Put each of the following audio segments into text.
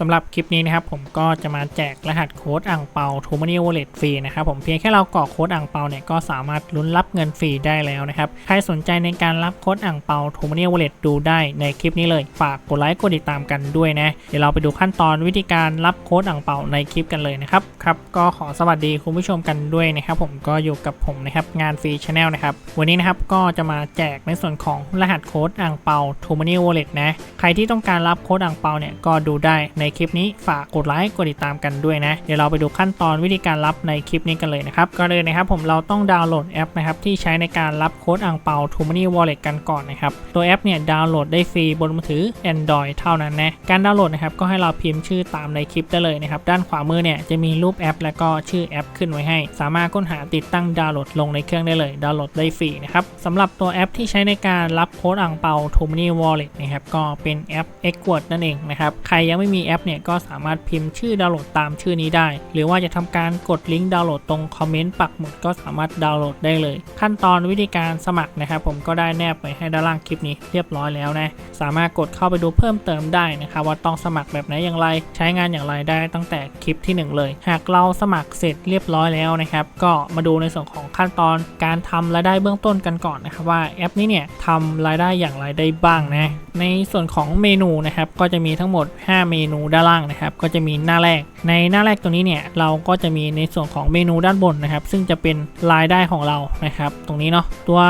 สำหรับคลิปนี้นะครับผมก็จะมาแจกรหัสโค้ดอ่างเปาทูมานีวอลเล็ตฟรีนะครับผมเพียงแค่เรากรอกโค้ดอ่างเปาเนี่ยก็สามารถลุ้นรับเงินฟรีได้แล้วนะครับใครสนใจในการรับโค้ดอ่างเปาทูมานีวอลเล็ตดูได้ในคลิปนี้เลยฝากกดไลค์กดติดตามกันด้วยนะเดี๋ยวเราไปดูขั้นตอนวิธีการรับโค้ดอ่างเปาในคลิปกันเลยนะครับครับก็ขอสวัสดีคุณผู้ชมกันด้วยนะครับผมก็อยู่กับผมนะครับงานฟรีชาแนลนะครับวันนี้นะครับก็จะมาแจกในส่วนของรหัสโค้ดอ่างเปาทูมานีวอลเล็ตนะใครที่ต้องการรับโค้ดอ่างเปาเนี่ยก็ดูได้ในคลิปนี้ฝากกดไลค์กดติดตามกันด้วยนะ เดี๋ยวเราไปดูขั้นตอนวิธีการรับในคลิปนี้กันเลยนะครับก็เลยนะครับผมเราต้องดาวน์โหลดแอปนะครับที่ใช้ในการรับโค้ดอ่างเปาทูมานีวอลเล็ตกันก่อนนะครับตัวแอปเนี่ยดาวน์โหลดได้ฟรีบนมือถือ Android เท่านั้นนะการดาวน์โหลดนะครับก็ให้เราพิมพ์ชื่อตามในคลิปได้เลยนะครับด้านขวามือเนี่ยจะมีรูปแอป และก็ชื่อแอปขึ้นไว้ให้ สามารถค้นหาติดตั้งดาวน์โหลดลงในเครื่องได้เลยดาวน์โหลดได้ฟรีนะครับสำหรับตัวแอปที่ใช้ในการรับโค้ดอ่างเปาทูมานีวอลเล็ตนะครับก็เป็นแอป e x w o r d นั่นเองนะครับใครยังไม่มีแอปเนี่ยก็สามารถพิมพ์ชื่อดาวน์โหลดตามชื่อนี้ได้ หรือว่าจะทำการกดลิงก์ดาวน์โหลดตรงคอมเมนต์ปักหมุดก็สามารถดาวน์โหลดได้เลย ขั้นตอนวิธีการสมัครนะครับผมก็ได้แนบไว้ให้ด้านล่างคลิปนี้เรียบร้อยแล้วนะสามารถกดเข้าไปดูเพิ่มเติมได้นะครับว่าต้องสมัครแบบไหนอย่างไร ใช้งานอย่างไรได้ตั้งแต่คลิปที่ 1 เลย หากเราสมัครเสร็จเรียบร้อยแล้วนะครับก็มาดูในส่วนของขั้นตอนการทำรายได้เบื้องต้นกันก่อนนะครับว่าแอปนี้เนี่ยทำรายได้อย่างไรได้บ้างนะ ในส่วนของเมนูนะครับก็จะมีทั้งหมด 5 เมนูด้านล่างนะครับก็จะมีหน้าแรก ในหน้าแรกตัวนี้เนี่ยเราก็จะมีในส่วนของเมนูด้านบนนะครับ ซึ่งจะเป็นรายได้ของเรานะครับ ตรงนี้เนาะตัว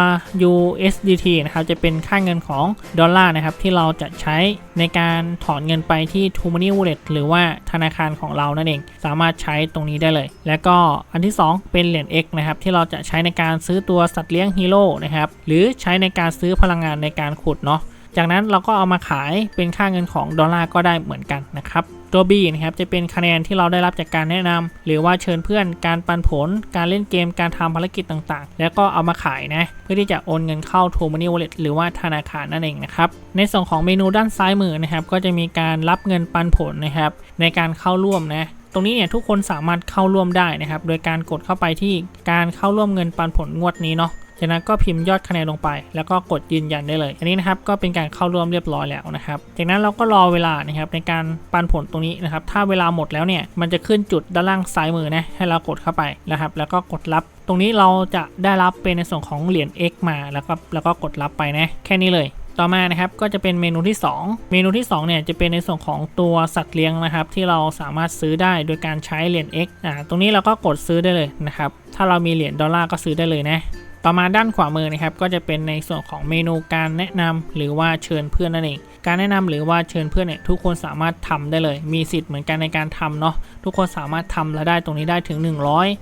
USDT นะครับจะเป็นค่าเงินของดอลลาร์นะครับที่เราจะใช้ในการถอนเงินไปที่ t o m o n e y Wallet หรือว่าธนาคารของเรานั่นเอง สามารถใช้ตรงนี้ได้เลย แล้วก็อันที่ 2 เป็นเหรียญ X นะครับที่เราจะใช้ในการซื้อตัวสัตว์เลี้ยงฮีโร่นะครับหรือใช้ในการซื้อพลังงานในการขุดเนาะ จากนั้นเราก็เอามาขายเป็นค่าเงินของดอลลาร์ก็ได้เหมือนกันนะครับตัว B นะครับจะเป็นคะแนนที่เราได้รับจากการแนะนำหรือว่าเชิญเพื่อนการปันผล การเล่นเกมการทำภารกิจต่างๆ แล้วก็เอามาขายนะ เพื่อที่จะโอนเงินเข้า t o m o n e y Wallet หรือว่าธนาคารนั่นเองนะครับ ในส่วนของเมนูด้านซ้ายมือนะครับ ก็จะมีการรับเงินปันผลนะครับ ในการเข้าร่วมนะตรงนี้เนี่ยทุกคนสามารถเข้าร่วมได้นะครับ โดยการกดเข้าไปที่การเข้าร่วมเงินปันผลงวดนี้เนาะ จากนั้นก็พิมพ์ยอดคะแนนลงไป แล้วก็กดยืนยันได้เลย อันนี้นะครับก็เป็นการเข้าร่วมเรียบร้อยแล้วนะครับจากนั้นเราก็รอเวลานะครับในการปันผลตรงนี้นะครับถ้าเวลาหมดแล้วเนี่ยมันจะขึ้นจุดด้านล่างซ้ายมือนะให้เรากดเข้าไปนะครับ แล้วก็กดรับตรงนี้เราจะได้รับเป็นในส่วนของเหรียญ X มาแล้วก็แล้วก็กดรับไปนะแค่นี้เลยต่อมานะครับก็จะเป็นเมนูที่ 2 เมนูที่2เนี่ยจะเป็นในส่วนของตัวสัตว์เลี้ยงนะครับ ที่เราสามารถซื้อได้โดยการใช้เหรียญ X อ่าตรงนี้เราก็กดซื้อได้เลยนะครับ ถ้าเรามีเหรียญดอลลาร์ก็ซื้อได้เลยนะ ต่อมาด้านขวามือนะครับก็จะเป็นในส่วนของเมนูการแนะนำหรือว่าเชิญเพื่อนนั่นเอง การแนะนำหรือว่าเชิญเพื่อนเนี่ยทุกคนสามารถทำได้เลย มีสิทธิ์เหมือนกันในการทำเนาะทุกคนสามารถทำและได้ตรงนี้ได้ถึง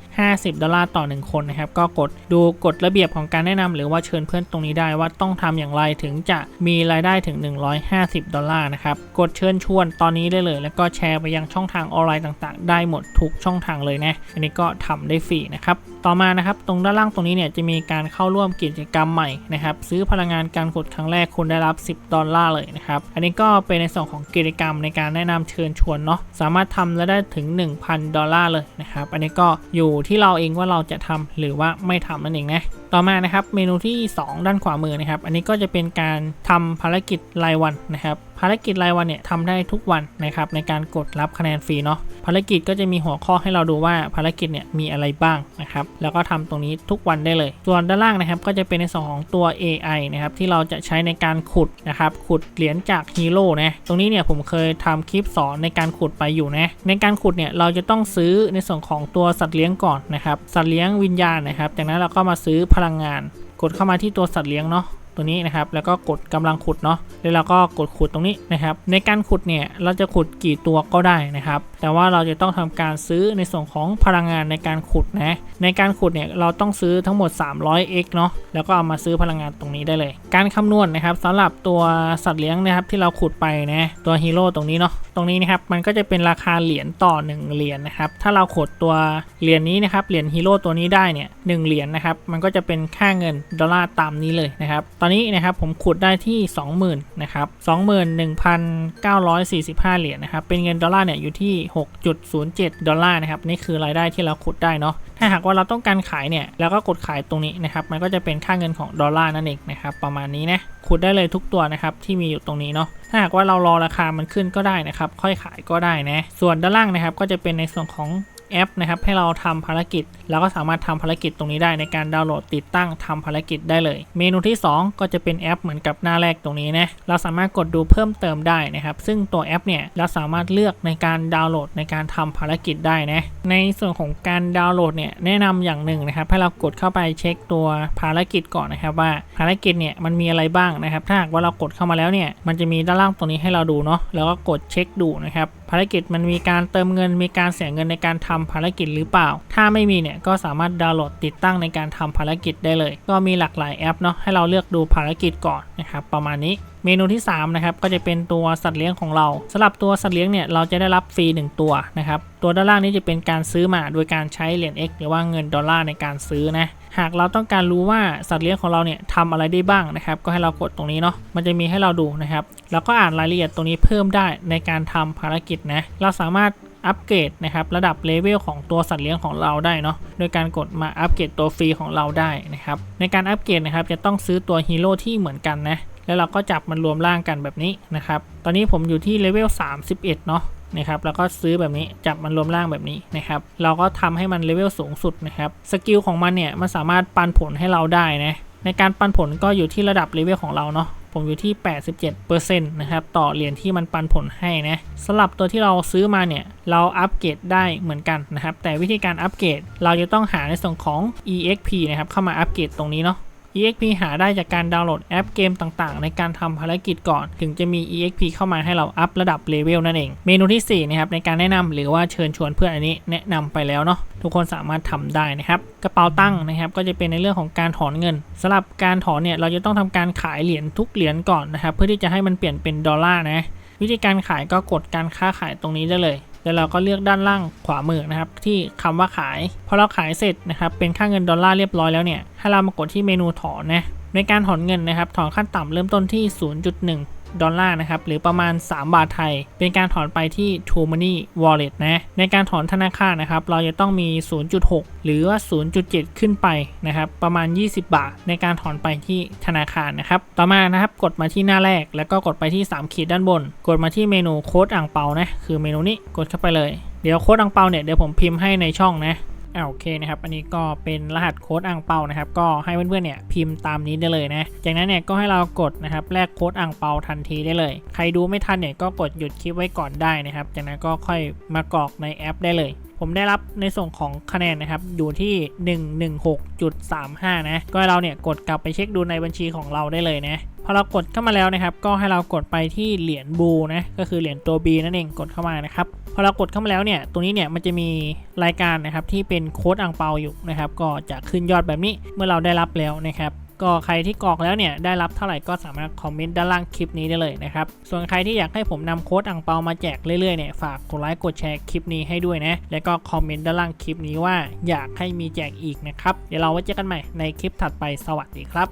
150 ดอลลาร์ต่อ 1 คนนะครับก็กดดูกฎระเบียบของการแนะนำหรือว่าเชิญเพื่อนตรงนี้ได้ว่าต้องทำอย่างไรถึงจะมีรายได้ถึง 150 ดอลลาร์นะครับกดเชิญชวนตอนนี้ได้เลย แล้วก็แชร์ไปยังช่องทางออนไลน์ต่าง ๆ ได้หมดทุกช่องทางเลยนะอันนี้ก็ทำได้ฟรีนะครับ ต่อมานะครับตรงด้านล่างตรงนี้เนี่ยจะมีการเข้าร่วมกิจกรรมใหม่นะครับซื้อพลังงานการกดครั้งแรกคุณได้รับ 10 ดอลลาร์เลยนะครับอันนี้ก็เป็นในส่วนของกิจกรรมในการแนะนำเชิญชวนเนาะสามารถทำและได้ถึง 1,000 ดอลลาร์เลยนะครับอันนี้ก็อยู่ที่เราเองว่าเราจะทำหรือว่าไม่ทำนั่นเองนะต่อมานะครับเมนูที่ 2 ด้านขวามือนะครับ อันนี้ก็จะเป็นการทำภารกิจรายวันนะครับภารกิจรายวันเนี่ยทำได้ทุกวันนะครับในการกดรับคะแนนฟรีเนาะภารกิจก็จะมีหัวข้อให้เราดูว่าภารกิจเนี่ยมีอะไรบ้างนะครับแล้วก็ทำตรงนี้ทุกวันได้เลย ส่วนด้านล่างนะครับก็จะเป็นในส่วนของตัว AI นะครับที่เราจะใช้ในการขุดนะครับขุดเหรียญจากฮีโร่นะตรงนี้เนี่ยผมเคยทำคลิปสอนในการขุดไปอยู่นะในการขุดเนี่ยเราจะต้องซื้อในส่วนของตัวสัตว์เลี้ยงก่อนนะครับสัตว์เลี้ยงวิญญาณนะครับจากนั้นเราก็มาซื้อพลังงาน กดเข้ามาที่ตัวสัตว์เลี้ยงเนาะตัวนี้นะครับแล้วก็กดกำลังขุดเนาะแล้วเราก็กดขุดตรงนี้นะครับในการขุดเนี่ยเราจะขุดกี่ตัวก็ได้นะครับแต่ว่าเราจะต้องทำการซื้อในส่วนของพลังงานในการขุดนะในการขุดเนี่ยเราต้องซื้อทั้งหมด 300x เนาะแล้วก็เอามาซื้อพลังงานตรงนี้ได้เลย การคำนวณนะครับสำหรับตัวสัตว์เลี้ยงนะครับที่เราขุดไปนะตัวฮีโร่ตรงนี้เนาะตรงนี้นะครับมันก็จะเป็นราคาเหรียญต่อ 1 เหรียญนะครับถ้าเราขุดตัวเหรียญนี้นะครับเหรียญฮีโร่ตัวนี้ได้เนี่ยหเหรียญนะครับมันก็จะเป็นค่าเงินดอลลาร์ตามนี้เลยนะครับตอนนี้นะครับผมขุดได้ที่ 20,000นะครับ21,945 เหรียญนะครับเป็นเงินดอลลาร์เนี่ยอยู่ที่6.07 ดอลลาร์นะครับนี่คือรายได้ที่เราขุดได้เนาะถ้าหากว่าเราต้องการขายเนี่ยเราก็กดขายตรงนี้นะครับมันก็จะเป็นค่าเงินของดอลลาร์นั่นเองนะครับประมาณนี้นะขุดได้เลยทุกตัวนะครับที่มีอยู่ตรงนี้เนาะถ้าหากว่าเรารอราคามันขึ้นก็ได้นะครับค่อยขายก็ได้นะส่วนด้านล่างนะครับก็จะเป็นในส่วนของ แอปนะครับให้เราทำภารกิจแล้วก็สามารถทำภารกิจตรงนี้ได้ในการดาวน์โหลดติดตั้งทำภารกิจได้เลย เมนูที่ 2 ก็จะเป็นแอปเหมือนกับหน้าแรกตรงนี้นะเราสามารถกดดูเพิ่มเติมได้นะครับซึ่งตัวแอปเนี่ยเราสามารถเลือกในการดาวน์โหลดในการทำภารกิจได้นะในส่วนของการดาวน์โหลดเนี่ยแนะนำอย่างหนึ่งนะครับให้เรากดเข้าไปเช็คตัวภารกิจก่อนนะครับว่าภารกิจเนี่ยมันมีอะไรบ้างนะครับ ถ้าหากว่าเรากดเข้ามาแล้วเนี่ยมันจะมีด้านล่างตรงนี้ให้เราดูเนาะแล้วก็กดเช็คดูนะครับภารกิจมันมีการเติมเงินมีการเสียเงินในการทำภารกิจหรือเปล่า ถ้าไม่มีเนี่ยก็สามารถดาวน์โหลดติดตั้งในการทำภารกิจได้เลย ก็มีหลากหลายแอปเนาะให้เราเลือกดูภารกิจก่อนนะครับประมาณนี้เมนูที่3นะครับก็จะเป็นตัวสัตว์เลี้ยงของเราสำหรับตัวสัตว์เลี้ยงเนี่ยเราจะได้รับฟรี1ตัวนะครับตัวด้านล่างนี้จะเป็นการซื้อมาโดยการใช้เหรียญ X หรือว่าเงินดอลลาร์ในการซื้อนะหากเราต้องการรู้ว่าสัตว์เลี้ยงของเราเนี่ยทำอะไรได้บ้างนะครับก็ให้เรากดตรงนี้เนาะมันจะมีให้เราดูนะครับแล้วก็อ่านรายละเอียดตรงนี้เพิ่มได้ในการทำภารกิจนะเราสามารถ อัปเกรดนะครับระดับเลเวลของตัวสัตว์เลี้ยงของเราได้เนาะโดยการกดมาอัปเกรดตัวฟรีของเราได้นะครับในการอัปเกรดนะครับจะต้องซื้อตัวฮีโร่ที่เหมือนกันนะแล้วเราก็จับมันรวมร่างกันแบบนี้นะครับตอนนี้ผมอยู่ที่เลเวล31 เนาะนะครับแล้วก็ซื้อแบบนี้จับมันรวมร่างแบบนี้นะครับเราก็ทำให้มันเลเวลสูงสุดนะครับสกิลของมันเนี่ยมันสามารถปันผลให้เราได้นะในการปันผลก็อยู่ที่ระดับเลเวลของเราเนาะ ผมอยู่ที่ 87%นะครับต่อเหรียญที่มันปันผลให้นะสำหรับตัวที่เราซื้อมาเนี่ยเราอัปเกรดได้เหมือนกันนะครับ แต่วิธีการอัปเกรดเราจะต้องหาในส่วนของ EXP นะครับเข้ามาอัปเกรดตรงนี้เนาะ EXP หาได้จากการดาวน์โหลดแอปเกมต่างๆ ในการทำภารกิจก่อน ถึงจะมี EXP เข้ามาให้เราอัพระดับเลเวลนั่นเอง เมนูที่ 4 นะครับ ในการแนะนำหรือว่าเชิญชวนเพื่อนอันนี้แนะนำไปแล้วเนาะ ทุกคนสามารถทำได้นะครับ กระเป๋าตั้งนะครับ ก็จะเป็นในเรื่องของการถอนเงินสำหรับการถอนเนี่ยเราจะต้องทำการขายเหรียญทุกเหรียญก่อนนะครับ เพื่อที่จะให้มันเปลี่ยนเป็นดอลลาร์นะวิธีการขายก็กดการค้าขายตรงนี้ได้เลยแล้วเราก็เลือกด้านล่างขวามือนะครับ ที่คำว่าขายพอเราขายเสร็จนะครับเป็นค่าเงินดอลลาร์เรียบร้อยแล้วเนี่ยให้เรามากดที่เมนูถอนนะในการถอนเงินนะครับ ถอนขั้นต่ำเริ่มต้นที่ 0.1 ดอลลาร์นะครับ หรือประมาณ 3 บาทไทย เป็นการถอนไปที่ True Money Wallet นะ ในการถอนธนาคารนะครับ เราจะต้องมี 0.6 หรือว่า 0.7 ขึ้นไปนะครับ ประมาณ 20 บาท ในการถอนไปที่ธนาคารนะครับ ต่อมานะครับ กดมาที่หน้าแรก แล้วก็กดไปที่ 3 ขีดด้านบน กดมาที่เมนูโค้ดอ่างเปานะ คือเมนูนี้ กดเข้าไปเลย เดี๋ยวโค้ดอ่างเปาเนี่ย เดี๋ยวผมพิมพ์ให้ในช่องนะ อ่าโอเคนะครับ อันนี้ก็เป็นรหัสโค้ดอ่างเปานะครับ ก็ให้เพื่อนๆเนี่ยพิมพ์ตามนี้ได้เลยนะ จากนั้นเนี่ยก็ให้เรากดนะครับแลกโค้ดอ่างเปาทันทีได้เลย ใครดูไม่ทันเนี่ยก็กดหยุดคลิปไว้ก่อนได้นะครับ จากนั้นก็ค่อยมากรอกในแอปได้เลย ผมได้รับในส่วนของคะแนนนะครับอยู่ที่ 116.35 นะ ก็ให้เราเนี่ยกดกลับไปเช็คดูในบัญชีของเราได้เลยนะ พอเรากดเข้ามาแล้วนะครับ ก็ให้เรากดไปที่เหรียญบูนะก็คือเหรียญตัว B นั่นเองกดเข้ามานะครับพอเรากดเข้ามาแล้วเนี่ยตรงนี้เนี่ยมันจะมีรายการนะครับที่เป็นโค้ดอ่างเปาอยู่นะครับ ก็จะขึ้นยอดแบบนี้เมื่อเราได้รับแล้วนะครับก็ใครที่กรอกแล้วเนี่ยได้รับเท่าไหร่ก็สามารถคอมเมนต์ด้านล่างคลิปนี้ได้เลยนะครับ ส่วนใครที่อยากให้ผมนำโค้ดอ่างเปามาแจกเรื่อยๆเนี่ยฝากกดไลค์กดแชร์คลิปนี้ให้ด้วยนะ แล้วก็คอมเมนต์ด้านล่างคลิปนี้ว่าอยากให้มีแจกอีกนะครับ เดี๋ยวเราไว้เจอกันใหม่ในคลิปถัดไปสวัสดีครับ